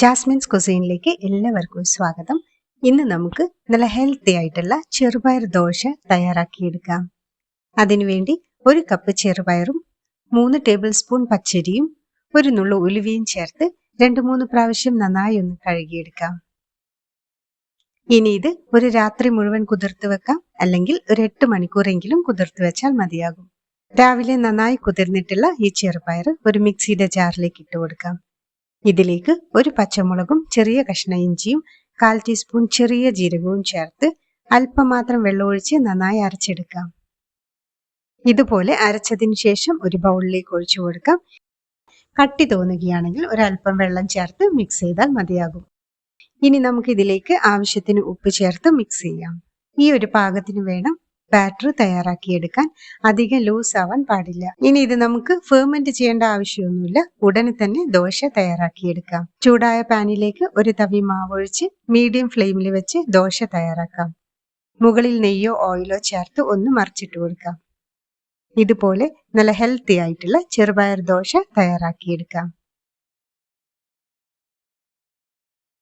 Jasmine's കൊസൈനിലേക്ക് എല്ലാവർക്കും സ്വാഗതം. ഇന്ന് നമുക്ക് നല്ല ഹെൽത്തി ആയിട്ടുള്ള ചെറുപയർ ദോശ തയ്യാറാക്കിയെടുക്കാം. അതിനുവേണ്ടി ഒരു കപ്പ് ചെറുപയറും മൂന്ന് ടേബിൾ സ്പൂൺ പച്ചരിയും ഒരു നുള്ളു ഉലുവയും ചേർത്ത് രണ്ട് മൂന്ന് പ്രാവശ്യം നന്നായി ഒന്ന് കഴുകിയെടുക്കാം. ഇനി ഇത് ഒരു രാത്രി മുഴുവൻ കുതിർത്ത് വെക്കാം. അല്ലെങ്കിൽ ഒരു എട്ട് മണിക്കൂറെങ്കിലും കുതിർത്ത് വെച്ചാൽ മതിയാകും. രാവിലെ നന്നായി കുതിർന്നിട്ടുള്ള ഈ ചെറുപയർ ഒരു മിക്സിയുടെ ജാറിലേക്ക് ഇട്ട് കൊടുക്കാം. ഇതിലേക്ക് ഒരു പച്ചമുളകും ചെറിയ കഷ്ണ ഇഞ്ചിയും കാൽ ടീസ്പൂൺ ചെറിയ ജീരകവും ചേർത്ത് അല്പം മാത്രം വെള്ളമൊഴിച്ച് നന്നായി അരച്ചെടുക്കാം. ഇതുപോലെ അരച്ചതിന് ശേഷം ഒരു ബൗളിലേക്ക് ഒഴിച്ചു കൊടുക്കാം. കട്ടി തോന്നുകയാണെങ്കിൽ ഒരല്പം വെള്ളം ചേർത്ത് മിക്സ് ചെയ്താൽ മതിയാകും. ഇനി നമുക്ക് ഇതിലേക്ക് ആവശ്യത്തിന് ഉപ്പ് ചേർത്ത് മിക്സ് ചെയ്യാം. ഈ ഒരു പാകത്തിന് വേണം ബാറ്റർ തയ്യാറാക്കിയെടുക്കാൻ അധികം ലൂസ് ആവാൻ പാടില്ല. ഇനി ഇത് നമുക്ക് ഫെർമെന്റ് ചെയ്യേണ്ട ആവശ്യമൊന്നുമില്ല. ഉടനെ തന്നെ ദോശ തയ്യാറാക്കിയെടുക്കാം ചൂടായ പാനിലേക്ക് ഒരു തവി മാവൊഴിച്ച് മീഡിയം ഫ്ലെയിമിൽ വെച്ച് ദോശ തയ്യാറാക്കാം. മുകളിൽ നെയ്യോ ഓയിലോ ചേർത്ത് ഒന്ന് മറിച്ചിട്ട് കൊടുക്കാം. ഇതുപോലെ നല്ല ഹെൽത്തി ആയിട്ടുള്ള ചെറുപയർ ദോശ തയ്യാറാക്കിയെടുക്കാം